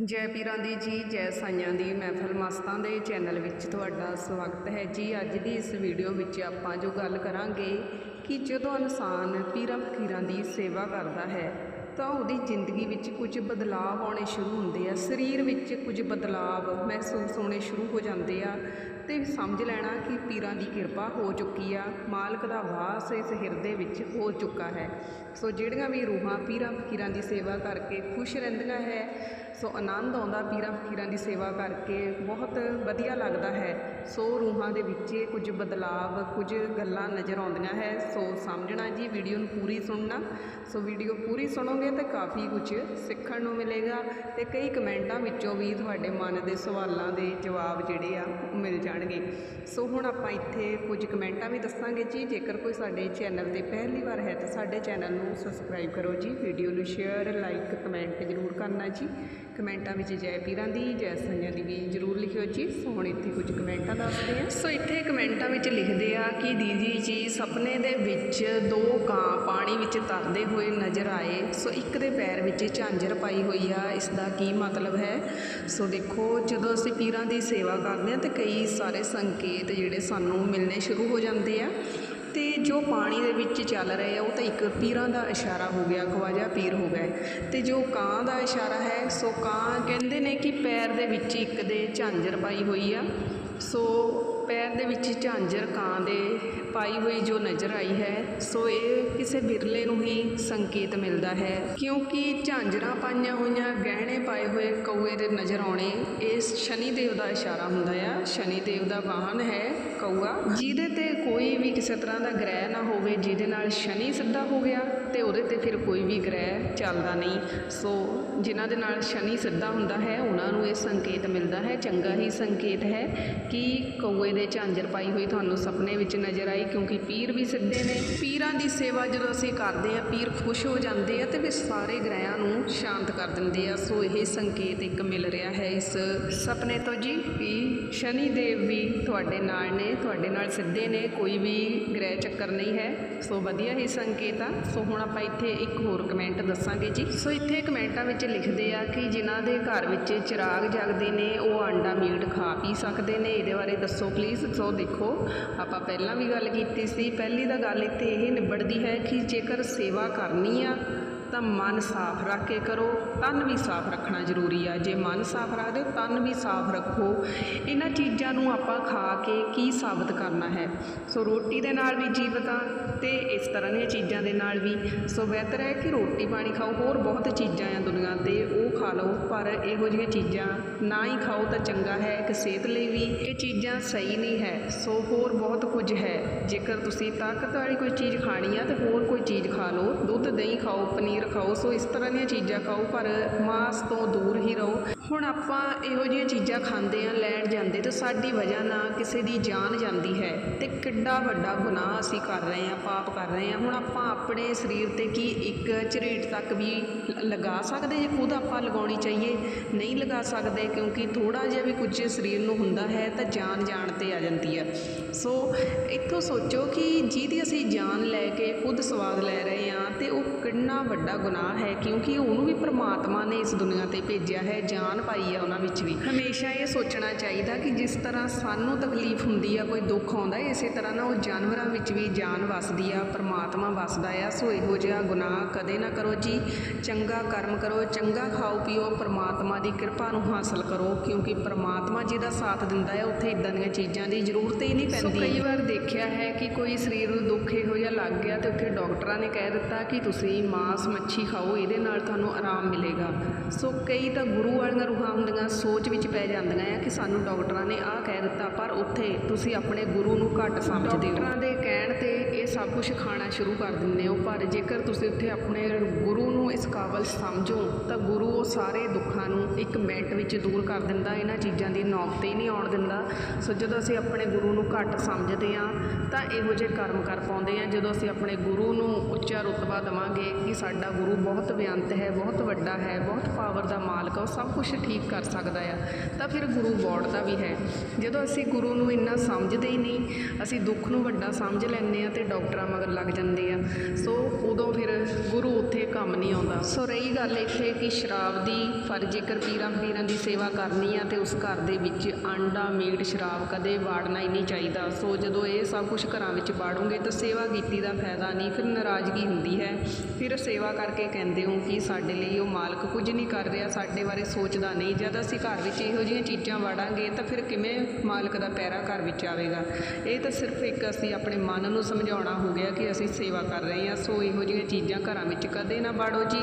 ਜੈ ਪੀਰਾਂ ਦੀ ਜੀ, ਜੈ ਸਾਈਆਂ ਦੀ ਮਹਿਫਲ ਮਸਤਾਂ ਦੇ ਚੈਨਲ ਵਿੱਚ ਤੁਹਾਡਾ ਸਵਾਗਤ ਹੈ ਜੀ। ਅੱਜ ਦੀ ਇਸ ਵੀਡੀਓ ਵਿੱਚ ਆਪਾਂ ਜੋ ਗੱਲ ਕਰਾਂਗੇ ਕਿ ਜਦੋਂ ਇਨਸਾਨ ਪੀਰਾਂ ਫਕੀਰਾਂ ਦੀ ਸੇਵਾ ਕਰਦਾ ਹੈ ਤਾਂ ਉਹਦੀ ਜ਼ਿੰਦਗੀ ਵਿੱਚ ਕੁਝ ਬਦਲਾਅ ਆਉਣੇ ਸ਼ੁਰੂ ਹੁੰਦੇ ਆ। ਸਰੀਰ ਵਿੱਚ ਕੁਝ ਬਦਲਾਅ ਮਹਿਸੂਸ ਹੋਣੇ ਸ਼ੁਰੂ ਹੋ ਜਾਂਦੇ ਆ ਤੇ ਸਮਝ ਲੈਣਾ ਕਿ ਪੀਰਾਂ ਦੀ ਕਿਰਪਾ ਹੋ ਚੁੱਕੀ ਆ, ਮਾਲਕ ਦਾ ਵਾਸ ਇਸ ਹਿਰਦੇ ਵਿੱਚ ਹੋ ਚੁੱਕਾ ਹੈ। ਸੋ ਜਿਹੜੀਆਂ ਵੀ ਰੂਹਾਂ ਪੀਰਾਂ ਫਕੀਰਾਂ ਦੀ ਸੇਵਾ ਕਰਕੇ ਖੁਸ਼ ਰਹਿੰਦੀਆਂ ਹੈ, ਸੋ ਆਨੰਦ ਆਉਂਦਾ ਪੀਰਾਂ ਫਕੀਰਾਂ ਦੀ ਸੇਵਾ ਕਰਕੇ, ਬਹੁਤ ਵਧੀਆ ਲੱਗਦਾ ਹੈ। ਸੋ ਰੂਹਾਂ ਦੇ ਵਿੱਚ ਕੁਝ ਬਦਲਾਵ, ਕੁਝ ਗੱਲਾਂ ਨਜ਼ਰ ਆਉਂਦੀਆਂ ਹੈ। ਸੋ ਸਮਝਣਾ ਜੀ, ਵੀਡੀਓ ਨੂੰ ਪੂਰੀ ਸੁਣਨਾ। ਸੋ ਵੀਡੀਓ ਪੂਰੀ ਸੁਣੋ ਸੁਣੋਗੇ ਤਾਂ ਕਾਫੀ ਕੁਝ ਸਿੱਖਣ ਨੂੰ ਮਿਲੇਗਾ ਤੇ ਕਈ ਕਮੈਂਟਾਂ ਵਿੱਚੋਂ ਵੀ ਤੁਹਾਡੇ ਮਨ ਦੇ ਸਵਾਲਾਂ ਦੇ ਜਵਾਬ ਜਿਹੜੇ ਆ ਉਹ ਮਿਲ ਜਾਣਗੇ। ਸੋ ਹੁਣ ਆਪਾਂ ਇੱਥੇ ਕੁਝ ਕਮੈਂਟਾਂ ਵੀ ਦੱਸਾਂਗੇ ਜੀ। ਜੇਕਰ ਕੋਈ ਸਾਡੇ ਚੈਨਲ ਤੇ ਪਹਿਲੀ ਵਾਰ ਹੈ ਤਾਂ ਸਾਡੇ ਚੈਨਲ ਨੂੰ ਸਬਸਕ੍ਰਾਈਬ ਕਰੋ ਜੀ। ਵੀਡੀਓ ਨੂੰ ਸ਼ੇਅਰ, ਲਾਈਕ, ਕਮੈਂਟ ਜ਼ਰੂਰ ਕਰਨਾ ਜੀ। ਕਮੈਂਟਾਂ ਵਿੱਚ ਜੈ ਪੀਰਾਂ ਦੀ, ਜੈ ਸੰਗਿਆਂ ਦੀ ਵੀ ਜ਼ਰੂਰ ਲਿਖਿਓ ਜੀ। ਸੋ ਹੁਣ ਇੱਥੇ ਕੁਝ ਕਮੈਂਟਾਂ ਦੱਸਦੇ ਆ ਸੋ ਇੱਥੇ ਕਮੈਂਟਾਂ ਵਿੱਚ ਲਿਖਦੇ ਆ ਕਿ ਦੀਦੀ ਜੀ, ਸੁਪਨੇ ਦੇ ਵਿੱਚ ਦੋ ਕਾਂ ਪਾਣੀ ਵਿੱਚ ਤਰਦੇ ਹੋਏ ਨਜ਼ਰ ਆਏ। ਸੋ ਇੱਕ ਦੇ ਪੈਰ ਵਿੱਚ ਝਾਂਜਰ ਪਾਈ ਹੋਈ ਆ, ਇਸ ਦਾ ਕੀ ਮਤਲਬ ਹੈ? ਸੋ ਦੇਖੋ, ਜਦੋਂ ਅਸੀਂ ਪੀਰਾਂ ਦੀ ਸੇਵਾ ਕਰਦੇ ਆ ਤੇ ਕਈ ਸਾਰੇ ਸੰਕੇਤ ਜਿਹੜੇ ਸਾਨੂੰ ਮਿਲਣੇ ਸ਼ੁਰੂ ਹੋ ਜਾਂਦੇ ਆ। ਤੇ ਜੋ ਪਾਣੀ ਦੇ ਵਿੱਚ ਚੱਲ ਰਹੇ ਆ, ਉਹ ਤਾਂ ਇੱਕ ਪੀਰਾਂ ਦਾ ਇਸ਼ਾਰਾ ਹੋ ਗਿਆ, ਖਵਾਜਾ ਪੀਰ ਹੋ ਗਏ। ਤੇ ਜੋ ਕਾਂ ਦਾ ਇਸ਼ਾਰਾ ਹੈ, ਸੋ ਕਾਂ ਕਹਿੰਦੇ ਨੇ ਕਿ ਪੈਰ ਦੇ ਵਿੱਚ ਇੱਕ ਦੇ ਝਾਂਜਰ ਪਾਈ ਹੋਈ ਆ। ਸੋ ਪੈਰ ਦੇ ਵਿੱਚ ਝਾਂਜਰ ਕਾਂ ਦੇ ਪਾਈ ਹੋਈ ਜੋ ਨਜ਼ਰ ਆਈ ਹੈ, ਸੋ ਇਹ ਕਿਸੇ ਬਿਰਲੇ ਨੂੰ ਹੀ ਸੰਕੇਤ ਮਿਲਦਾ ਹੈ। ਕਿਉਂਕਿ ਝਾਂਜਰਾਂ ਪਾਈਆਂ ਹੋਈਆਂ, ਗਹਿਣੇ ਪਾਏ ਹੋਏ ਕੌਏ ਦੇ ਨਜ਼ਰ ਆਉਣੇ, ਇਹ ਸ਼ਨੀ ਦੇਵ ਦਾ ਇਸ਼ਾਰਾ ਹੁੰਦਾ ਆ। ਸ਼ਨੀ ਦੇਵ ਦਾ ਵਾਹਨ ਹੈ ਕੌਆ ਜਿਹਦੇ ਤੇ ਕੋਈ ਵੀ ਕਿਸੇ ਤਰ੍ਹਾਂ ਦਾ ਗ੍ਰਹਿ ਨਾ ਹੋਵੇ, ਜਿਹਦੇ ਨਾਲ ਸ਼ਨੀ ਸਿੱਧਾ ਹੋ ਗਿਆ ਤੇ ਉਹਦੇ ਤੇ ਫਿਰ ਕੋਈ ਵੀ ਗ੍ਰਹਿ ਚੱਲਦਾ ਨਹੀਂ। ਸੋ ਜਿਨ੍ਹਾਂ ਦੇ ਨਾਲ ਸ਼ਨੀ ਸਿੱਧਾ ਹੁੰਦਾ ਹੈ, ਉਹਨਾਂ ਨੂੰ ਇਹ ਸੰਕੇਤ ਮਿਲਦਾ ਹੈ। ਚੰਗਾ ਹੀ ਸੰਕੇਤ ਹੈ ਕਿ ਕੌਏ ਦੇ ਝਾਂਜਰ ਪਾਈ ਹੋਈ ਤੁਹਾਨੂੰ ਸੁਪਨੇ ਵਿੱਚ ਨਜ਼ਰ ਆਈ ਕਿਉਂਕਿ ਪੀਰ ਵੀ ਸਿੱਧੇ ਨੇ। ਪੀਰਾਂ ਦੀ ਸੇਵਾ ਜਦੋਂ ਅਸੀਂ ਕਰਦੇ ਆ ਪੀਰ ਖੁਸ਼ ਹੋ ਜਾਂਦੇ ਆ ਤੇ ਫਿਰ ਸਾਰੇ ਗ੍ਰਹਿਆਂ ਨੂੰ ਸ਼ਾਂਤ ਕਰ ਦਿੰਦੇ ਆ। ਸੋ ਇਹ ਸੰਕੇਤ ਇੱਕ ਮਿਲ ਰਿਹਾ ਹੈ ਇਸ ਸੁਪਨੇ ਤੋਂ ਜੀ ਵੀ ਸ਼ਨੀ ਦੇਵ ਵੀ ਤੁਹਾਡੇ ਨਾਲ ਨੇ, ਤੁਹਾਡੇ ਨਾਲ ਸਿੱਧੇ ਨੇ, ਕੋਈ ਵੀ ਗ੍ਰਹਿ ਚੱਕਰ ਨਹੀਂ ਹੈ। ਸੋ ਵਧੀਆ ਹੀ ਸੰਕੇਤ ਆ। ਸੋ ਹੁਣ ਆਪਾਂ ਇੱਥੇ ਇੱਕ ਹੋਰ ਕਮੈਂਟ ਦੱਸਾਂਗੇ ਜੀ। ਸੋ ਇੱਥੇ ਕਮੈਂਟਾਂ ਵਿੱਚ ਲਿਖਦੇ ਆ ਕਿ ਜਿਨ੍ਹਾਂ ਦੇ ਘਰ ਵਿੱਚ ਚਿਰਾਗ ਜਗਦੇ ਨੇ, ਉਹ ਆਂਡਾ ਮੀਟ ਖਾ ਪੀ ਸਕਦੇ ਨੇ। ਇਹਦੇ ਬਾਰੇ ਦੱਸੋ ਪਲੀਜ਼ ਸੋ ਦੇਖੋ, ਆਪਾਂ ਪਹਿਲਾਂ ਵੀ ਗੱਲ ਕੀਤੀ ਸੀ। ਪਹਿਲੀ ਤਾਂ ਗੱਲ ਇੱਥੇ ਇਹ ਨਿਬੜਦੀ ਹੈ ਕਿ ਜੇਕਰ ਸੇਵਾ ਕਰਨੀ ਆ, ਤਾਂ ਮਨ ਸਾਫ਼ ਰੱਖ ਕੇ ਕਰੋ। ਤਨ ਵੀ ਸਾਫ਼ ਰੱਖਣਾ ਜ਼ਰੂਰੀ ਆ। ਜੇ ਮਨ ਸਾਫ਼ ਰੱਖਦੇ ਹੋ, ਤਨ ਵੀ ਸਾਫ਼ ਰੱਖੋ। ਇਹਨਾਂ ਚੀਜ਼ਾਂ ਨੂੰ ਆਪਾਂ ਖਾ ਕੇ ਕੀ ਸਾਬਤ ਕਰਨਾ ਹੈ? ਸੋ ਰੋਟੀ ਦੇ ਨਾਲ ਵੀ ਜੀਵਤ ਆ ਤੇ ਇਸ ਤਰ੍ਹਾਂ ਦੀਆਂ ਚੀਜ਼ਾਂ ਦੇ ਨਾਲ ਵੀ। ਸੋ ਬਿਹਤਰ ਹੈ ਕਿ ਰੋਟੀ ਪਾਣੀ ਖਾਓ। ਹੋਰ ਬਹੁਤ ਚੀਜ਼ਾਂ ਆ ਦੁਨੀਆ ਤੇ, ਉਹ ਖਾ ਲਓ। ਪਰ ਇਹੋ ਜਿਹੀਆਂ ਚੀਜ਼ਾਂ ਨਾ ਹੀ ਖਾਓ ਤਾਂ ਚੰਗਾ ਹੈ। ਕਿ ਸਿਹਤ ਲਈ ਵੀ ਇਹ ਚੀਜ਼ਾਂ ਸਹੀ ਨਹੀਂ ਹੈ। ਸੋ ਹੋਰ ਬਹੁਤ ਕੁਝ ਹੈ। ਜੇਕਰ ਤੁਸੀਂ ਤਾਕਤ ਵਾਲੀ ਕੋਈ ਚੀਜ਼ ਖਾਣੀ ਆ, ਤੇ ਹੋਰ ਕੋਈ ਚੀਜ਼ ਖਾ ਲਓ। ਦੁੱਧ ਦਹੀਂ ਖਾਓ, ਪਨੀਰ ਖਾਓ। ਸੋ ਇਸ ਤਰ੍ਹਾਂ ਦੀਆਂ ਚੀਜ਼ਾਂ ਖਾਓ। ਪਰ ਮਾਸ ਤੋਂ ਦੂਰ ਹੀ ਰਹੋ। ਹੁਣ ਆਪਾਂ ਇਹੋ ਜਿਹੀਆਂ ਚੀਜ਼ਾਂ ਖਾਂਦੇ ਆ ਲੈਣ ਜਾਂਦੇ, ਤਾਂ ਸਾਡੀ ਵਜ੍ਹਾ ਨਾਲ ਕਿਸੇ ਦੀ ਜਾਨ ਜਾਂਦੀ ਹੈ। ਤੇ ਕਿੱਡਾ ਵੱਡਾ ਗੁਨਾਹ ਅਸੀਂ ਕਰ ਰਹੇ ਆ ਪਾਪ ਕਰ ਰਹੇ ਆ ਹੁਣ ਆਪਾਂ ਆਪਣੇ ਸਰੀਰ ਤੇ ਕੀ ਇੱਕ ਝਰੀਟ ਤੱਕ ਵੀ ਲਗਾ ਸਕਦੇ ਜੇ, ਖੁਦ ਆਪਾਂ ਲਗਾਉਣੀ ਚਾਹੀਏ। ਨਹੀਂ ਲਗਾ ਸਕਦੇ, ਕਿਉਂਕਿ ਥੋੜਾ ਜਿਹਾ ਵੀ ਕੁਝ ਸਰੀਰ ਨੂੰ ਹੁੰਦਾ ਹੈ, ਤਾਂ ਜਾਨ ਜਾਣ ਤੇ ਆ ਜਾਂਦੀ ਆ ਸੋ ਇੱਥੋਂ ਸੋਚੋ ਕਿ ਜਿਹਦੀ ਅਸੀਂ ਜਾਨ ਲੈ ਕੇ ਖੁਦ ਸਵਾਦ ਲੈ ਰਹੇ ਆ ਤੇ ਉਹ ਕਿੰਨਾ ਵੱਡਾ ਗੁਨਾਹ ਹੈ, ਕਿਉਂਕਿ ਉਹਨੂੰ ਵੀ ਪ੍ਰਮਾਤਮਾ ਨੇ ਇਸ ਦੁਨੀਆ ਤੇ ਭੇਜਿਆ ਹੈ, ਜਾਨ ਪਾਈ ਹੈ ਉਹਨਾਂ ਵਿੱਚ ਵੀ। ਹਮੇਸ਼ਾ ਇਹ ਸੋਚਣਾ ਚਾਹੀਦਾ ਕਿ ਜਿਸ ਤਰ੍ਹਾਂ ਸਾਨੂੰ ਤਕਲੀਫ ਹੁੰਦੀ ਆ ਕੋਈ ਦੁੱਖ ਆਉਂਦਾ ਇਸੇ ਤਰ੍ਹਾਂ ਨਾ ਉਹ ਜਾਨਵਰਾਂ ਵਿੱਚ ਵੀ ਜਾਨ ਵਸਦੀ ਆ ਪ੍ਰਮਾਤਮਾ ਵਸਦਾ ਆ ਸੋ ਇਹੋ ਜਿਹਾ ਗੁਨਾਹ ਕਦੇ ਨਾ ਕਰੋ ਜੀ। ਚੰਗਾ ਕਰਮ ਕਰੋ ਚੰਗਾ ਖਾਓ ਪੀਓ ਪ੍ਰਮਾਤਮਾ ਦੀ ਕਿਰਪਾ ਨੂੰ ਹਾਸਲ ਕਰੋ ਕਿਉਂਕਿ ਪ੍ਰਮਾਤਮਾ ਜਿਹਦਾ ਸਾਥ ਦਿੰਦਾ ਹੈ ਉੱਥੇ ਇਦਾਂ ਦੀਆਂ ਚੀਜ਼ਾਂ ਦੀ ਜ਼ਰੂਰਤ ਹੀ ਨਹੀਂ ਪੈਂਦੀ। ਕਈ ਵਾਰ ਦੇਖਿਆ ਹੈ ਕਿ ਕੋਈ ਸਰੀਰ ਨੂੰ ਦੁੱਖ ਇਹੋ ਜਿਹਾ ਲੱਗ ਗਿਆ ਤੇ ਉੱਥੇ ਡਾਕਟਰਾਂ ਨੇ ਕਹਿ ਦਿੱਤਾ ਕਿ ਤੁਸੀਂ ਮਾਸ ਮੱਛੀ ਖਾਓ, ਇਹਦੇ ਨਾਲ ਤੁਹਾਨੂੰ ਆਰਾਮ ਮਿਲੇਗਾ। ਸੋ ਕਈ ਤਾਂ ਗੁਰੂ ਵਾਲੀਆਂ ਰੂਹਾਂ ਹੁੰਦੀਆਂ, ਸੋਚ ਵਿੱਚ ਪੈ ਜਾਂਦੀਆਂ ਆ ਕਿ ਸਾਨੂੰ ਡਾਕਟਰਾਂ ਨੇ ਆਹ ਕਹਿ ਦਿੱਤਾ, ਪਰ ਉੱਥੇ ਤੁਸੀਂ ਆਪਣੇ ਗੁਰੂ ਨੂੰ ਘੱਟ ਸਮਝਦੇ ਹੋ। ਡਾਕਟਰਾਂ ਦੇ ਕਹਿਣ ਤੇ ਇਹ ਸਭ ਕੁਝ ਖਾਣਾ ਸ਼ੁਰੂ ਕਰ ਦਿੰਦੇ ਹੋ, ਪਰ ਜੇਕਰ ਤੁਸੀਂ ਉੱਥੇ ਆਪਣੇ ਗੁਰੂ ਨੂੰ ਇਸ ਕਾਬਲ ਸਮਝੋ, ਤਾਂ ਗੁਰੂ ਉਹ ਸਾਰੇ ਦੁੱਖਾਂ ਨੂੰ ਇੱਕ ਮਿੰਟ ਵਿੱਚ ਦੂਰ ਕਰ ਦਿੰਦਾ, ਇਹਨਾਂ ਚੀਜ਼ਾਂ ਦੀ ਨੌਬਤ ਹੀ ਨਹੀਂ ਆਉਣ ਦਿੰਦਾ। ਸੋ ਜਦੋਂ ਅਸੀਂ ਆਪਣੇ ਗੁਰੂ ਨੂੰ ਘੱਟ ਸਮਝਦੇ ਹਾਂ ਤਾਂ ਇਹੋ ਜਿਹੇ ਕਰਮ ਕਰ ਪਾਉਂਦੇ ਹਾਂ ਜਦੋਂ ਅਸੀਂ ਆਪਣੇ ਗੁਰੂ ਨੂੰ ਉੱਚਾ ਰੁਤਬਾ ਦੇਵਾਂਗੇ ਕਿ ਸਾਡਾ ਗੁਰੂ ਬਹੁਤ ਬੇਅੰਤ ਹੈ, ਬਹੁਤ ਵੱਡਾ ਹੈ, ਬਹੁਤ ਪਾਵਰ ਦਾ ਮਾਲਕ ਆ, ਉਹ ਸਭ ਕੁਝ ਠੀਕ ਕਰ ਸਕਦਾ ਆ, ਤਾਂ ਫਿਰ ਗੁਰੂ ਬੋੜਦਾ ਵੀ ਹੈ। ਜਦੋਂ ਅਸੀਂ ਗੁਰੂ ਨੂੰ ਇੰਨਾ ਸਮਝਦੇ ਹੀ ਨਹੀਂ, ਅਸੀਂ ਦੁੱਖ ਨੂੰ ਵੱਡਾ ਸਮਝ ਲੈਂਦੇ ਆ ਤੇ ਡਾਕਟਰ ਡਾਕਟਰਾਂ ਮਗਰ ਲੱਗ ਜਾਂਦੇ ਆ। ਸੋ ਉਦੋਂ ਫਿਰ ਗੁਰੂ ਉੱਥੇ ਕੰਮ ਨਹੀਂ ਆਉਂਦਾ। ਸੋ ਰਹੀ ਗੱਲ ਇੱਥੇ ਕਿ ਸ਼ਰਾਬ ਦੀ ਪਰ ਜੇਕਰ ਪੀਰਾਂ ਪੀਰਾਂ ਦੀ ਸੇਵਾ ਕਰਨੀ ਆ ਤੇ ਉਸ ਘਰ ਦੇ ਵਿੱਚ ਆਂਡਾ, ਮੀਟ, ਸ਼ਰਾਬ ਕਦੇ ਵਾੜਨਾ ਹੀ ਨਹੀਂ ਚਾਹੀਦਾ। ਸੋ ਜਦੋਂ ਇਹ ਸਭ ਕੁਝ ਘਰਾਂ ਵਿੱਚ ਵਾੜੋਗੇ ਤਾਂ ਸੇਵਾ ਕੀਤੀ ਦਾ ਫਾਇਦਾ ਨਹੀਂ, ਫਿਰ ਨਾਰਾਜ਼ਗੀ ਹੁੰਦੀ ਹੈ। ਫਿਰ ਸੇਵਾ ਕਰਕੇ ਕਹਿੰਦੇ ਹੋ ਕਿ ਸਾਡੇ ਲਈ ਉਹ ਮਾਲਕ ਕੁਝ ਨਹੀਂ ਕਰ ਰਿਹਾ, ਸਾਡੇ ਬਾਰੇ ਸੋਚਦਾ ਨਹੀਂ। ਜਦ ਅਸੀਂ ਘਰ ਵਿੱਚ ਇਹੋ ਜਿਹੀਆਂ ਚੀਜ਼ਾਂ ਵਾੜਾਂਗੇ ਤਾਂ ਫਿਰ ਕਿਵੇਂ ਮਾਲਕ ਦਾ ਪੈਰਾ ਘਰ ਵਿੱਚ ਆਵੇਗਾ? ਇਹ ਤਾਂ ਸਿਰਫ ਇੱਕ ਅਸੀਂ ਆਪਣੇ ਮਨ ਨੂੰ ਸਮਝਾਉਣਾ ਹੋ ਗਿਆ ਕਿ ਅਸੀਂ ਸੇਵਾ ਕਰ ਰਹੇ ਹਾਂ, ਸੋ ਇਹੋ ਜਿਹੀਆਂ ਚੀਜ਼ਾਂ ਘਰਾਂ ਵਿੱਚ ਕਦੇ ਨਾ ਬਾੜੋ ਜੀ।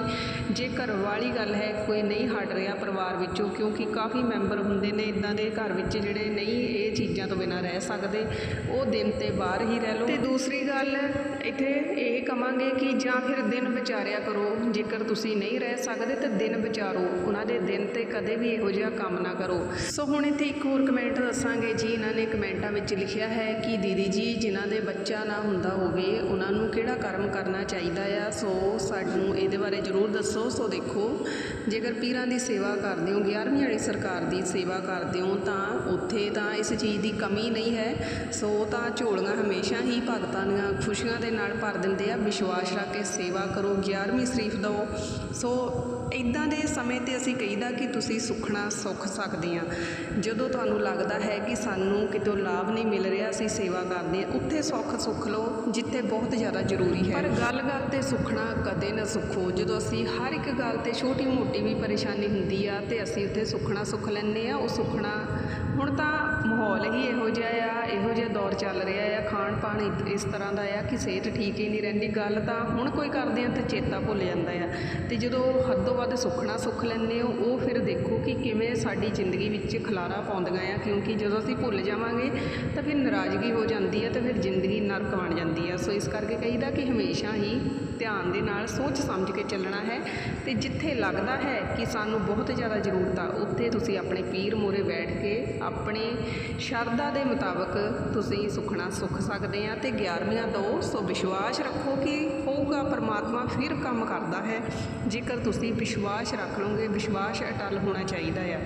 ਜੇ ਘਰ ਵਾਲੀ ਗੱਲ ਹੈ, ਕੋਈ ਨਹੀਂ ਹਟ ਰਿਹਾ ਪਰਿਵਾਰ ਵਿੱਚੋਂ, ਕਿਉਂਕਿ ਕਾਫੀ ਮੈਂਬਰ ਹੁੰਦੇ ਨੇ, ਇਦਾਂ ਦੇ ਘਰ ਵਿੱਚ ਜਿਹੜੇ ਨਹੀਂ ਇਹ ਚੀਜ਼ਾਂ ਤੋਂ ਬਿਨਾਂ ਰਹਿ ਸਕਦੇ, ਉਹ ਦਿਨ ਤੇ ਬਾਹਰ ਹੀ ਰਹਿ ਲਓ। ਤੇ ਦੂਸਰੀ ਗੱਲ, ਇੱਥੇ ਇਹ ਕਵਾਂਗੇ ਕਿ ਜਾਂ ਫਿਰ ਦਿਨ ਵਿਚਾਰਿਆ ਕਰੋ। ਜੇਕਰ ਤੁਸੀਂ ਨਹੀਂ ਰਹਿ ਸਕਦੇ ਤਾਂ ਦਿਨ ਵਿਚਾਰੋ। ਉਹਨਾਂ ਦੇ ਦਿਨ ਤੇ ਕਦੇ ਵੀ ਇਹੋ ਜਿਹਾ ਕੰਮ ਨਾ ਕਰੋ। ਸੋ ਹੁਣ ਇੱਥੇ ਇੱਕ ਹੋਰ ਕਮੈਂਟ ਦੱਸਾਂਗੇ ਜੀ। ਇਹਨਾਂ ਨੇ ਕਮੈਂਟਾਂ ਵਿੱਚ ਲਿਖਿਆ ਹੈ ਕਿ ਦੀਦੀ ਜੀ, ਜਿਨ੍ਹਾਂ ਦੇ ਬੱਚਾ ਨਾ ਹੁੰਦਾ ਹੋਵੇ, ਉਹਨਾਂ ਨੂੰ ਕਿਹੜਾ ਕਰਮ ਕਰਨਾ ਚਾਹੀਦਾ ਆ? ਸੋ ਸਾਨੂੰ ਇਹਦੇ ਬਾਰੇ ਜ਼ਰੂਰ ਦੱਸੋ। ਸੋ ਦੇਖੋ, ਜੇਕਰ ਪੀਰਾਂ ਦੀ ਸੇਵਾ ਕਰਦੇ ਹੋ 11ਵੀਂ ਵਾਲੀ ਸਰਕਾਰ ਦੀ ਸੇਵਾ ਕਰਦੇ ਹੋ, ਤਾਂ ਉੱਥੇ ਤਾਂ ਇਸ ਚੀਜ਼ ਦੀ ਕਮੀ ਨਹੀਂ ਹੈ। ਸੋ ਤਾਂ ਝੋਲੀਆਂ ਹਮੇਸ਼ਾ ਹੀ ਭਗਤਾਂ ਦੀਆਂ ਖੁਸ਼ੀਆਂ ਦੇ ਨਾਲ ਭਰ ਦਿੰਦੇ ਆ। ਵਿਸ਼ਵਾਸ ਰੱਖ ਕੇ ਸੇਵਾ ਕਰੋ। 11ਵੀਂ ਸ਼ਰੀਫ ਦਿਓ ਸੋ ਇਦਾਂ ਦੇ ਸਮੇਂ ਤੇ ਅਸੀਂ ਕਹੀਦਾ ਕਿ ਤੁਸੀਂ ਸੁਖਣਾ ਸੁੱਖ ਸਕਦੇ ਆ। ਜਦੋਂ ਤੁਹਾਨੂੰ ਲੱਗਦਾ ਹੈ ਕਿ ਸਾਨੂੰ ਕਿਤੋਂ ਲਾਭ ਨਹੀਂ ਮਿਲ ਰਿਹਾ, ਅਸੀਂ ਸੇਵਾ ਕਰਦੇ ਆ। ਉੱਥੇ ਸੁੱਖ ਸੁੱਖ ਲਓ, ਜਿੱਥੇ ਬਹੁਤ ਜ਼ਿਆਦਾ ਜ਼ਰੂਰੀ ਹੈ। ਪਰ ਗੱਲ-ਗੱਲ ਤੇ ਸੁਖਣਾ ਕਦੇ ਨਾ ਸੁਖੋ। ਜਦੋਂ ਅਸੀਂ ਹਰ ਇੱਕ ਗੱਲ ਤੇ ਛੋਟੀ ਮੋਟੀ ਵੀ ਪਰੇਸ਼ਾਨੀ ਹੁੰਦੀ ਆ ਤੇ ਅਸੀਂ ਉੱਥੇ ਸੁਖਣਾ ਸੁੱਖ ਲੈਂਦੇ ਆ, ਉਹ ਸੁਖਣਾ ਹੁਣ ਤਾਂ ਮਾਹੌਲ ਹੀ ਇਹੋ ਜਿਹਾ ਆ, ਇਹੋ ਜਿਹਾ ਦੌਰ ਚੱਲ ਰਿਹਾ ਆ। ਖਾਣ ਪਾਣ ਇਸ ਤਰ੍ਹਾਂ ਦਾ ਆ ਕਿ ਸਿਹਤ ਠੀਕ ਹੀ ਨਹੀਂ ਰਹਿੰਦੀ। ਗੱਲ ਤਾਂ ਹੁਣ ਕੋਈ ਕਰਦੇ ਆ ਤੇ ਚੇਤਾ ਭੁੱਲ ਜਾਂਦਾ ਆ। ਤੇ ਜਦੋਂ ਹੱਦੋਂ ਵੱਧ ਸੁੱਖਣਾ ਸੁੱਖ ਲੈਂਦੇ ਹੋ, ਉਹ ਫਿਰ ਦੇਖੋ ਕਿ ਕਿਵੇਂ ਸਾਡੀ ਜ਼ਿੰਦਗੀ ਵਿੱਚ ਖਲਾਰਾ ਪਾਉਂਦੀਆਂ ਆ, ਕਿਉਂਕਿ ਜਦੋਂ ਅਸੀਂ ਭੁੱਲ ਜਾਵਾਂਗੇ ਤਾਂ ਫਿਰ ਨਾਰਾਜ਼ਗੀ ਹੋ ਜਾਂਦੀ ਹੈ ਤਾਂ ਫਿਰ ਜ਼ਿੰਦਗੀ ਨਰਕ ਬਣ ਜਾਂਦੀ ਆ। ਸੋ ਇਸ ਕਰਕੇ ਕਹੀਦਾ ਕਿ ਹਮੇਸ਼ਾ ਹੀ ਧਿਆਨ ਦੇ ਨਾਲ ਸੋਚ ਸਮਝ ਕੇ ਚੱਲਣਾ ਹੈ ਤੇ ਜਿੱਥੇ ਲੱਗਦਾ ਹੈ ਕਿ ਸਾਨੂੰ ਬਹੁਤ ਜ਼ਿਆਦਾ ਜ਼ਰੂਰਤ ਆ, ਉੱਥੇ ਤੁਸੀਂ ਆਪਣੇ ਪੀਰ ਮੂਹਰੇ ਬੈਠ ਕੇ ਆਪਣੇ ਸ਼ਰਧਾ ਦੇ ਮੁਤਾਬਕ ਤੁਸੀਂ ਸੁਖਣਾ ਸੁੱਖ ਸਕਦੇ ਆ ਤੇ 11ਵੀਆਂ ਦੋ ਸੋ ਵਿਸ਼ਵਾਸ ਰੱਖੋ ਕਿ ਹੋਊਗਾ ਪਰਮਾਤਮਾ ਫਿਰ ਕੰਮ ਕਰਦਾ ਹੈ। ਜੇਕਰ ਤੁਸੀਂ ਵਿਸ਼ਵਾਸ ਰੱਖ ਲਓਗੇ, ਵਿਸ਼ਵਾਸ ਅਟਲ ਹੋਣਾ ਚਾਹੀਦਾ ਆ।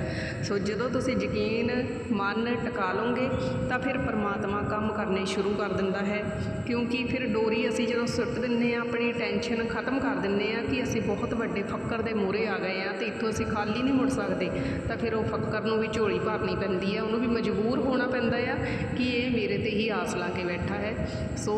ਸੋ ਜਦੋਂ ਤੁਸੀਂ ਯਕੀਨ, ਮਨ ਟਿਕਾ ਲਓਗੇ, ਤਾਂ ਫਿਰ ਪਰਮਾਤਮਾ ਕੰਮ ਕਰਨੇ ਸ਼ੁਰੂ ਕਰ ਦਿੰਦਾ ਹੈ। ਕਿਉਂਕਿ ਫਿਰ ਡੋਰੀ ਅਸੀਂ ਜਦੋਂ ਸੁੱਟ ਦਿੰਨੇ ਆ, ਆਪਣੀ ਟੈਨਸ਼ਨ ਖਤਮ ਕਰ ਦਿੰਦੇ ਆ ਕਿ ਅਸੀਂ ਬਹੁਤ ਵੱਡੇ ਫੱਕਰ ਦੇ ਮੂਹਰੇ ਆ ਗਏ ਆ ਤੇ ਇੱਥੋਂ ਅਸੀਂ ਖਾਲੀ ਨਹੀਂ ਮੁੜ ਸਕਦੇ। ਤਾਂ ਫਿਰ ਉਹ ਫੱਕਰ ਨੂੰ ਵੀ ਝੋਲੀ ਭਰਨੀ ਪੈਂਦੀ ਆ, ਉਹਨੂੰ ਵੀ ਮਜਬੂਰ ਹੋਣਾ ਪੈਂਦਾ ਆ ਕਿ ਇਹ ਮੇਰੇ ਤੇ ਹੀ ਆਸ ਲਾ ਕੇ ਬੈਠਾ ਹੈ। ਸੋ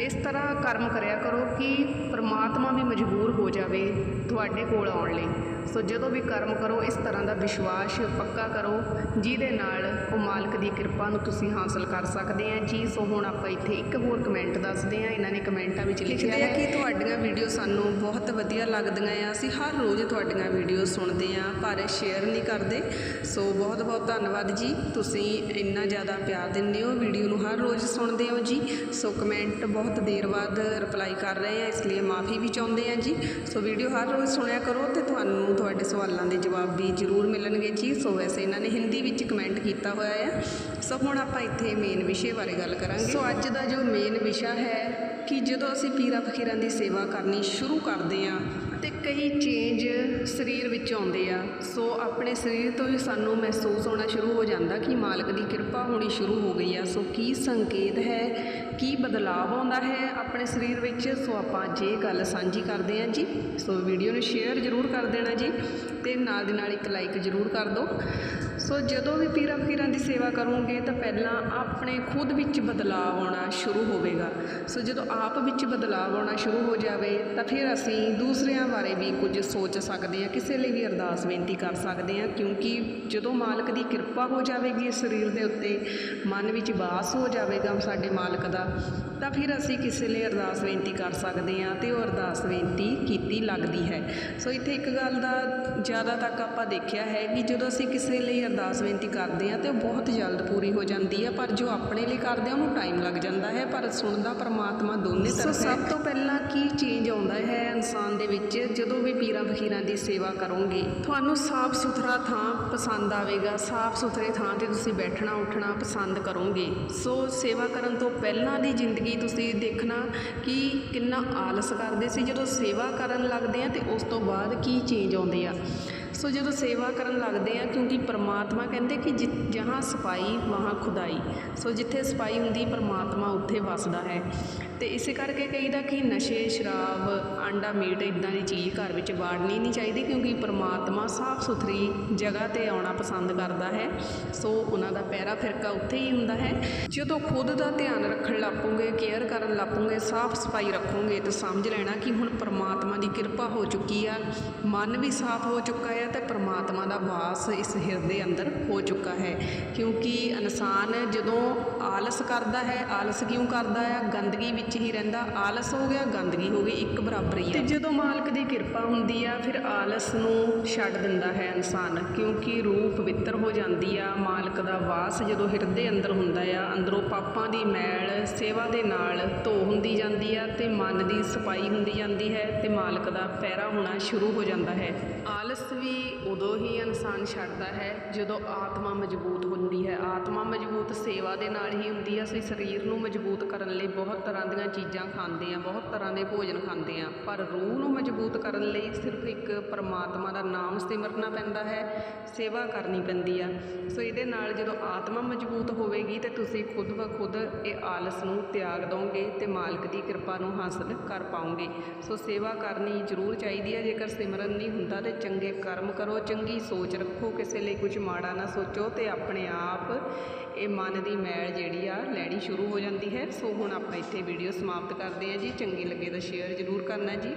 ਇਸ ਤਰ੍ਹਾਂ ਕਰਮ ਕਰਿਆ ਕਰੋ ਕਿ ਪਰਮਾਤਮਾ ਵੀ ਮਜਬੂਰ ਹੋ ਜਾਵੇ ਤੁਹਾਡੇ ਕੋਲ ਆਉਣ ਲਈ। ਸੋ ਜਦੋਂ ਵੀ ਕਰਮ ਕਰੋ ਇਸ ਤਰ੍ਹਾਂ ਦਾ ਵਿਸ਼ਵਾਸ ਪੱਕਾ ਕਰੋ ਜਿਹਦੇ ਨਾਲ ਉਹ ਮਾਲਕ ਦੀ ਕਿਰਪਾ ਨੂੰ ਤੁਸੀਂ ਹਾਸਲ ਕਰ ਸਕਦੇ ਆ। ਜੀ ਸੋ ਹੁਣ ਆਪਾਂ ਇੱਥੇ ਇੱਕ ਹੋਰ ਕਮੈਂਟ ਦੱਸਦੇ ਆ। ਇਹਨਾਂ ਨੇ ਕਮੈਂਟਾਂ ਵਿੱਚ ਲਿਖਿਆ ਹੈ ਕਿ ਤੁਹਾਡੀਆਂ ਵੀਡੀਓ ਸਾਨੂੰ ਬਹੁਤ ਵਧੀਆ ਲੱਗਦੀਆਂ ਆ। ਅਸੀਂ ਹਰ ਰੋਜ਼ ਤੁਹਾਡੀਆਂ ਵੀਡੀਓ ਸੁਣਦੇ ਆ ਪਰ ਸ਼ੇਅਰ ਨਹੀਂ ਕਰਦੇ। ਸੋ ਬਹੁਤ ਬਹੁਤ ਧੰਨਵਾਦ ਜੀ। ਤੁਸੀਂ ਇੰਨਾ ਜ਼ਿਆਦਾ ਪਿਆਰ ਦਿੰਦੇ ਹੋ ਵੀਡੀਓ ਨੂੰ ਹਰ ਰੋਜ਼ ਸੁਣਦੇ ਹੋ ਜੀ। ਸੋ ਕਮੈਂਟ ਬਹੁਤ ਦੇਰ ਬਾਅਦ ਰਿਪਲਾਈ ਕਰ ਰਹੇ ਆ ਇਸ ਲਈ ਮਾਫੀ ਵੀ ਚਾਹੁੰਦੇ ਆ ਜੀ। ਸੋ ਵੀਡੀਓ ਹਰ ਰੋਜ਼ ਸੁਣਿਆ ਕਰੋ ਤੇ ਤੁਹਾਨੂੰ ਤੁਹਾਡੇ ਸਵਾਲਾਂ ਦੇ ਜਵਾਬ ਵੀ ਜ਼ਰੂਰ ਮਿਲਣਗੇ ਜੀ। ਸੋ ਵੈਸੇ ਇਹਨਾਂ ਨੇ ਹਿੰਦੀ ਵਿੱਚ ਕਮੈਂਟ ਕੀਤਾ ਹੋਇਆ ਆ। ਸੋ ਹੁਣ ਆਪਾਂ ਇੱਥੇ ਮੇਨ ਵਿਸ਼ੇ ਬਾਰੇ ਗੱਲ ਕਰਾਂਗੇ। ਸੋ ਅੱਜ ਦਾ ਜੋ ਮੇਨ ਵਿਸ਼ਾ ਹੈ ਕਿ ਜਦੋਂ ਅਸੀਂ ਪੀਰਾਂ ਫਕੀਰਾਂ ਦੀ ਸੇਵਾ ਕਰਨੀ ਸ਼ੁਰੂ ਕਰਦੇ ਹਾਂ ਤੇ ਕਈ ਚੇਂਜ ਸਰੀਰ ਵਿੱਚ ਆਉਂਦੇ ਆ। ਸੋ ਆਪਣੇ ਸਰੀਰ ਤੋਂ ਹੀ ਸਾਨੂੰ ਮਹਿਸੂਸ ਹੋਣਾ ਸ਼ੁਰੂ ਹੋ ਜਾਂਦਾ ਕਿ ਮਾਲਕ ਦੀ ਕਿਰਪਾ ਹੋਣੀ ਸ਼ੁਰੂ ਹੋ ਗਈ ਆ। ਸੋ ਕੀ ਸੰਕੇਤ ਹੈ? ਕੀ ਬਦਲਾਅ ਆਉਂਦਾ ਹੈ ਆਪਣੇ ਸਰੀਰ ਵਿੱਚ? ਸੋ ਆਪਾਂ ਜੇ ਗੱਲ ਸਾਂਝੀ ਕਰਦੇ ਹਾਂ ਜੀ। ਸੋ ਵੀਡੀਓ ਨੂੰ ਸ਼ੇਅਰ ਜ਼ਰੂਰ ਕਰ ਦੇਣਾ ਜੀ ਤੇ ਨਾਲ ਦੀ ਨਾਲ ਇੱਕ ਲਾਈਕ ਜ਼ਰੂਰ ਕਰ ਦਿਓ। ਸੋ ਜਦੋਂ ਵੀ ਪੀਰਾਂ ਫਕੀਰਾਂ ਦੀ ਸੇਵਾ ਕਰੋਗੇ ਤਾਂ ਪਹਿਲਾਂ ਆਪਣੇ ਖੁਦ ਵਿੱਚ ਬਦਲਾਅ ਆਉਣਾ ਸ਼ੁਰੂ ਹੋਵੇਗਾ। ਸੋ ਜਦੋਂ ਆਪ ਵਿੱਚ ਬਦਲਾਅ ਆਉਣਾ ਸ਼ੁਰੂ ਹੋ ਜਾਵੇ ਤਾਂ ਫਿਰ ਅਸੀਂ ਦੂਸਰਿਆਂ ਬਾਰੇ ਵੀ ਕੁਝ ਸੋਚ ਸਕਦੇ ਹਾਂ, ਕਿਸੇ ਲਈ ਵੀ ਅਰਦਾਸ ਬੇਨਤੀ ਕਰ ਸਕਦੇ ਹਾਂ, ਕਿਉਂਕਿ ਜਦੋਂ ਮਾਲਕ ਦੀ ਕਿਰਪਾ ਹੋ ਜਾਵੇਗੀ ਸਰੀਰ ਦੇ ਉੱਤੇ, ਮਨ ਵਿੱਚ ਵਾਸ ਹੋ ਜਾਵੇਗਾ ਸਾਡੇ ਮਾਲਕ ਦਾ, ਤਾਂ ਫਿਰ ਅਸੀਂ ਕਿਸੇ ਲਈ ਅਰਦਾਸ ਬੇਨਤੀ ਕਰ ਸਕਦੇ ਹਾਂ ਤੇ ਉਹ ਅਰਦਾਸ ਬੇਨਤੀ ਕੀਤੀ ਲੱਗਦੀ ਹੈ। ਸੋ ਇੱਥੇ ਇੱਕ ਗੱਲ ਦਾ ਜ਼ਿਆਦਾ ਤੱਕ ਆਪਾਂ ਦੇਖਿਆ ਹੈ ਕਿ ਜਦੋਂ ਅਸੀਂ ਕਿਸੇ ਲਈ ਅਰਦਾਸ ਬੇਨਤੀ ਕਰਦੇ ਹਾਂ ਤੇ ਉਹ ਬਹੁਤ ਜਲਦ ਪੂਰੀ ਹੋ ਜਾਂਦੀ ਹੈ ਪਰ ਜੋ ਆਪਣੇ ਲਈ ਕਰਦੇ ਆ ਉਹਨੂੰ ਟਾਈਮ ਲੱਗ ਜਾਂਦਾ ਹੈ ਪਰ ਸੁਣਦਾ ਪਰਮਾਤਮਾ ਦੋਨੇ ਤਰਫ ਸਭ ਤੋਂ ਪਹਿਲਾਂ ਕੀ ਚੇਂਜ ਆਉਂਦਾ ਹੈ ਇਨਸਾਨ ਦੇ ਵਿੱਚ? ਜਦੋਂ ਵੀ ਪੀਰਾਂ ਫਕੀਰਾਂ ਦੀ ਸੇਵਾ ਕਰੋਗੇ ਤੁਹਾਨੂੰ ਸਾਫ਼ ਸੁਥਰਾ ਥਾਂ ਪਸੰਦ ਆਵੇਗਾ। ਸਾਫ਼ ਸੁਥਰੇ ਥਾਂ ਤੇ ਤੁਸੀਂ ਬੈਠਣਾ ਉੱਠਣਾ ਪਸੰਦ ਕਰੋਗੇ। ਸੋ ਸੇਵਾ ਕਰਨ ਤੋਂ ਪਹਿਲਾਂ ਦੀ ਜ਼ਿੰਦਗੀ ਤੁਸੀਂ ਦੇਖਣਾ ਕਿ ਕਿੰਨਾ ਆਲਸ ਕਰਦੇ ਸੀ। ਜਦੋਂ ਸੇਵਾ ਕਰਨ ਲੱਗਦੇ ਆ ਤੇ ਉਸ ਤੋਂ ਬਾਅਦ ਕੀ ਚੇਂਜ ਆਉਂਦੇ ਆ? ਸੋ ਜਦੋਂ ਸੇਵਾ ਕਰਨ ਲੱਗਦੇ ਆ ਕਿਉਂਕਿ ਪਰਮਾਤਮਾ ਕਹਿੰਦੇ ਕਿ ਜਿ- ਜਹਾਂ ਸਫ਼ਾਈ ਵਹਾਂ ਖੁਦਾਈ। ਸੋ ਜਿੱਥੇ ਸਫ਼ਾਈ ਹੁੰਦੀ, ਪਰਮਾਤਮਾ ਉੱਥੇ ਵੱਸਦਾ ਹੈ। ਅਤੇ ਇਸੇ ਕਰਕੇ ਕਹੀਦਾ ਕਿ ਨਸ਼ੇ, ਸ਼ਰਾਬ, ਆਂਡਾ, ਮੀਟ ਇੱਦਾਂ ਦੀ ਚੀਜ਼ ਘਰ ਵਿੱਚ ਵਾੜਨੀ ਨਹੀਂ ਚਾਹੀਦੀ ਕਿਉਂਕਿ ਪਰਮਾਤਮਾ ਸਾਫ਼ ਸੁਥਰੀ ਜਗ੍ਹਾ ਤੇ ਆਉਣਾ ਪਸੰਦ ਕਰਦਾ ਹੈ। ਸੋ ਉਹਨਾਂ ਦਾ ਪਹਿਰਾ ਫਿਰਕਾ ਉੱਥੇ ਹੀ ਹੁੰਦਾ ਹੈ। ਜਦੋਂ ਖੁਦ ਦਾ ਧਿਆਨ ਰੱਖਣ ਲੱਪੋਗੇ, ਕੇਅਰ ਕਰਨ ਲੱਪੋਗੇ, ਸਾਫ਼ ਸਫ਼ਾਈ ਰੱਖੋਗੇ ਤਾਂ ਸਮਝ ਲੈਣਾ ਕਿ ਹੁਣ ਪਰਮਾਤਮਾ ਦੀ ਕਿਰਪਾ ਹੋ ਚੁੱਕੀ ਆ। ਮਨ ਵੀ ਸਾਫ਼ ਹੋ ਚੁੱਕਾ ਹੈ ਤੇ ਪਰਮਾਤਮਾ ਦਾ ਵਾਸ ਇਸ ਹਿਰਦੇ ਅੰਦਰ ਹੋ ਚੁੱਕਾ ਹੈ। ਕਿਉਂਕਿ ਇਨਸਾਨ ਜਦੋਂ ਆਲਸ ਕਰਦਾ ਹੈ, ਆਲਸ ਕਿਉਂ ਕਰਦਾ ਹੈ ਗੰਦਗੀ ਵਿੱਚ ਹੀ ਰਹਿੰਦਾ ਆਲਸ ਹੋ ਗਿਆ ਗੰਦਗੀ ਹੋ ਗਈ ਇੱਕ ਬਰਾਬਰ ਹੀ ਹੈ ਤੇ ਜਦੋਂ ਮਾਲਕ ਦੀ ਕਿਰਪਾ ਹੁੰਦੀ ਆ ਫਿਰ ਆਲਸ ਨੂੰ ਛੱਡ ਦਿੰਦਾ ਹੈ ਇਨਸਾਨ ਕਿਉਂਕਿ ਰੂਹ ਪਵਿੱਤਰ ਹੋ ਜਾਂਦੀ ਆ ਮਾਲਕ ਦਾ ਵਾਸ ਜਦੋਂ ਹਿਰਦੇ ਅੰਦਰ ਹੁੰਦਾ ਆ ਅੰਦਰੋਂ ਪਾਪਾਂ ਦੀ ਮੈਲ ਸੇਵਾ ਦੇ ਨਾਲ ਧੋ ਹੁੰਦੀ ਜਾਂਦੀ ਆ ਤੇ ਮਨ ਦੀ ਸਫ਼ਾਈ ਹੁੰਦੀ ਜਾਂਦੀ ਹੈ ਤੇ ਮਾਲਕ ਦਾ ਪਹਿਰਾ ਹੋਣਾ ਸ਼ੁਰੂ ਹੋ ਜਾਂਦਾ ਹੈ। ਆਲਸ ਵੀ ਉਦੋਂ ਹੀ ਇਨਸਾਨ ਛੱਡਦਾ ਹੈ ਜਦੋਂ ਆਤਮਾ ਮਜ਼ਬੂਤ ਹੁੰਦੀ ਹੈ। ਆਤਮਾ ਮਜ਼ਬੂਤ ਸੇਵਾ ਦੇ ਨਾਲ ਹੀ ਹੁੰਦੀ ਹੈ ਅਸੀਂ ਸਰੀਰ ਨੂੰ ਮਜ਼ਬੂਤ ਕਰਨ ਲਈ ਬਹੁਤ ਤਰ੍ਹਾਂ ਦੀਆਂ ਚੀਜ਼ਾਂ ਖਾਂਦੇ ਆ, ਬਹੁਤ ਤਰ੍ਹਾਂ ਦੇ ਭੋਜਨ ਖਾਂਦੇ ਆ, ਪਰ ਰੂਹ ਨੂੰ ਮਜ਼ਬੂਤ ਕਰਨ ਲਈ ਸਿਰਫ ਇੱਕ ਪਰਮਾਤਮਾ ਦਾ ਨਾਮ ਸਿਮਰਨਾ ਪੈਂਦਾ ਹੈ, ਸੇਵਾ ਕਰਨੀ ਪੈਂਦੀ ਆ। ਸੋ ਇਹਦੇ ਨਾਲ ਜਦੋਂ ਆਤਮਾ ਮਜ਼ਬੂਤ ਹੋਵੇਗੀ ਤੇ ਤੁਸੀਂ ਖੁਦ ਬ ਖੁਦ ਇਹ ਆਲਸ ਨੂੰ ਤਿਆਗ ਦੋਗੇ ਤੇ ਮਾਲਕ ਦੀ ਕਿਰਪਾ ਨੂੰ ਹਾਸਲ ਕਰ ਪਾਓਗੇ। ਸੋ ਸੇਵਾ ਕਰਨੀ ਜ਼ਰੂਰ ਚਾਹੀਦੀ ਹੈ ਜੇਕਰ ਸਿਮਰਨ ਨਹੀਂ ਹੁੰਦਾ ਤੇ ਚੰਗੇ ਕਰਮ ਕਰੋ, ਚੰਗੀ ਸੋਚ ਰੱਖੋ, ਕਿਸੇ ਲਈ ਕੁਝ ਮਾੜਾ ਨਾ ਸੋਚੋ ਤੇ ਆਪਣੇ ਆਪ ਇਹ ਮਨ ਦੀ ਮੈਲ ਜਿਹੜੀ ਆ, ਲੈਣੀ ਸ਼ੁਰੂ ਹੋ ਜਾਂਦੀ ਹੈ। ਸੋ ਹੁਣ ਆਪਾਂ ਇੱਥੇ ਵੀਡੀਓ ਵੀਡੀਓ ਸਮਾਪਤ ਕਰਦੇ ਹਾਂ ਜੀ। ਚੰਗੀ ਲੱਗੇ ਤਾਂ ਸ਼ੇਅਰ ਜ਼ਰੂਰ ਕਰਨਾ ਜੀ।